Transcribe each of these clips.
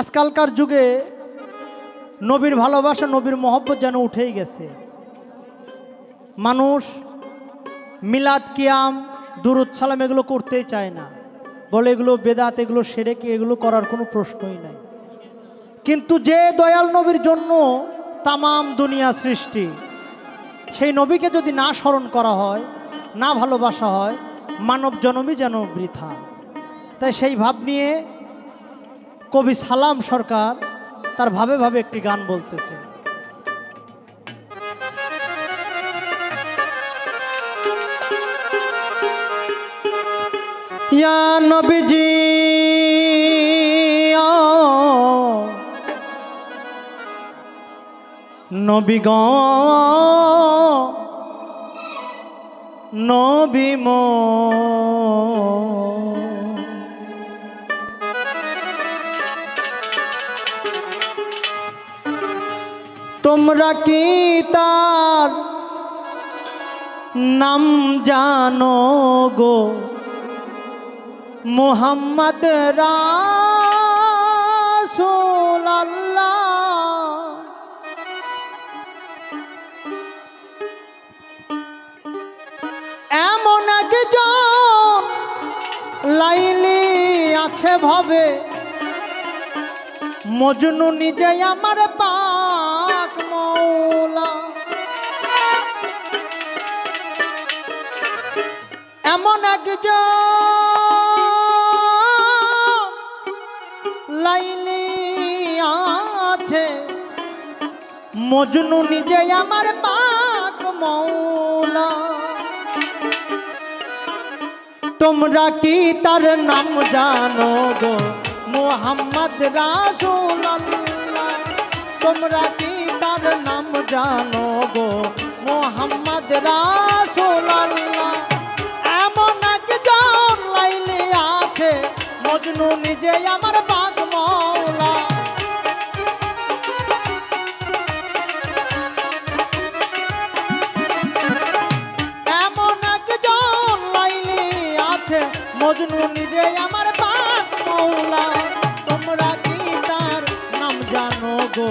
আজকালকার যুগে নবীর ভালোবাসা, নবীর মহব্বত যেন উঠেই গেছে। মানুষ মিলাদ, কিয়াম সালাম এগুলো করতেই চায় না। বলে এগুলো বেদাত, এগুলো সেরেক, এগুলো করার কোনো প্রশ্নই নাই। কিন্তু যে দয়াল নবীর জন্য তামাম দুনিয়া সৃষ্টি, সেই নবীকে যদি না স্মরণ করা হয়, না ভালোবাসা হয় মানব জনমই যেন বৃথা। তাই সেই ভাব নিয়ে কবি সালাম সরকার তার ভাবে ভাবে একটি গান বলতেছে। ইয়া নবীজি নবীগ নবী মো তোমরা কি তার নাম জানো গো? মোহাম্মদ এমন একজন লাইলি আছে ভাবে। মজনু নিজে আমার পাক মৌলা এমন একজন লাইলি আছে। মজনু নিজে আমার পাক মৌলা। তোমরা কি তার নাম জানো গো? মোহাম্মদ রাসূল তোমরা কি তার নাম জানো গো? মোহাম্মদ রাসূল আল্লাহ এমন একজন লাইলে আছে, মজনু নিজে আমার বাগ মৌলা এমন একজন লাইলে আছে, মজনু নিজে আমার পাক মৌলা তোমরা কি তার নাম জানো গো?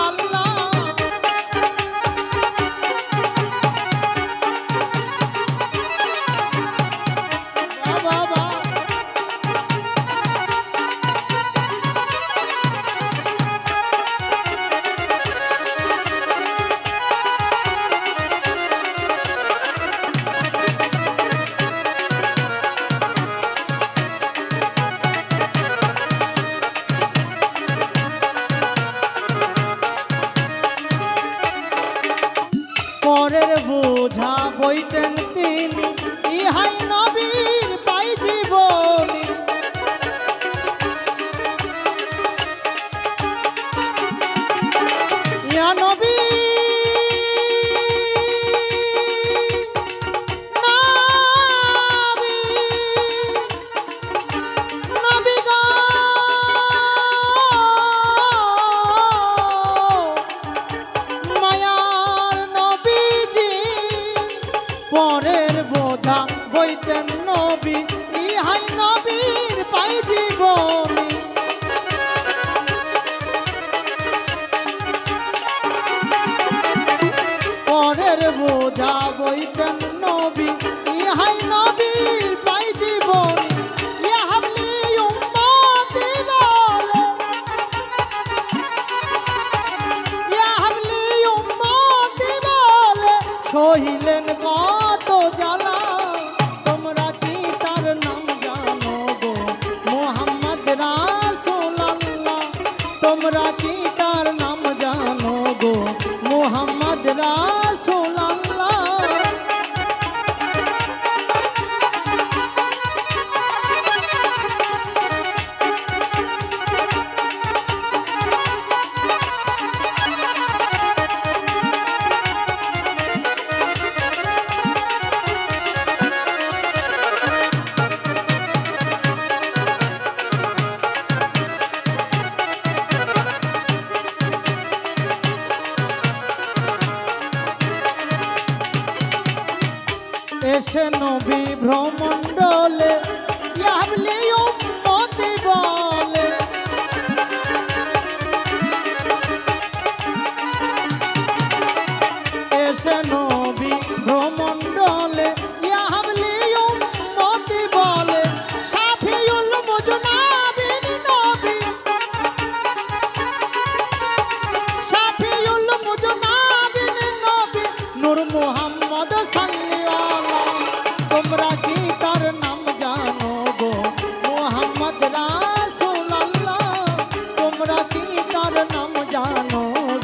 রাসূলুল্লাহ তিনি ইহাই নবীর সহিলেন কত জাল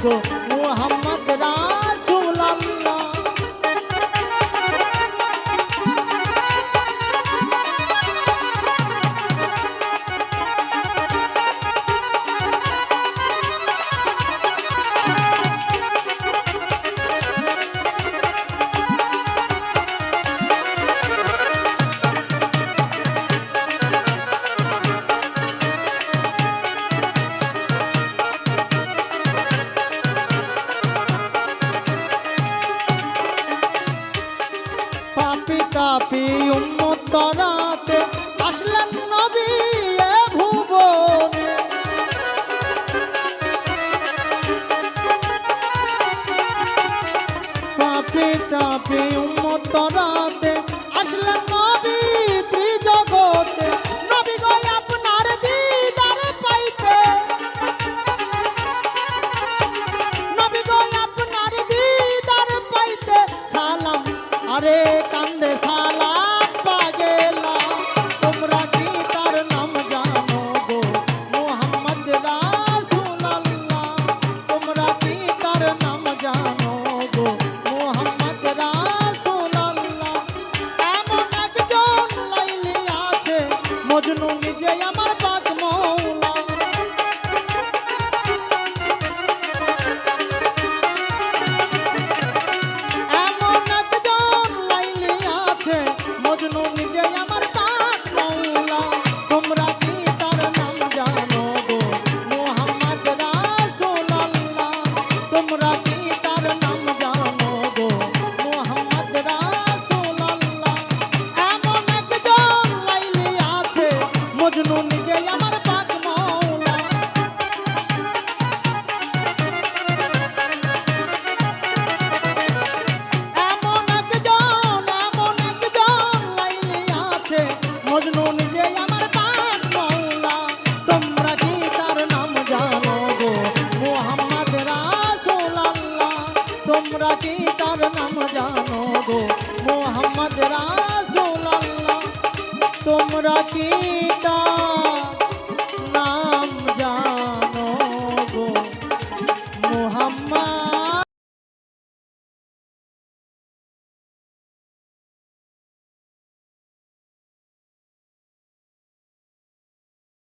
그래서 কাপি কাপি উন্মত্তরাতে আমরা কি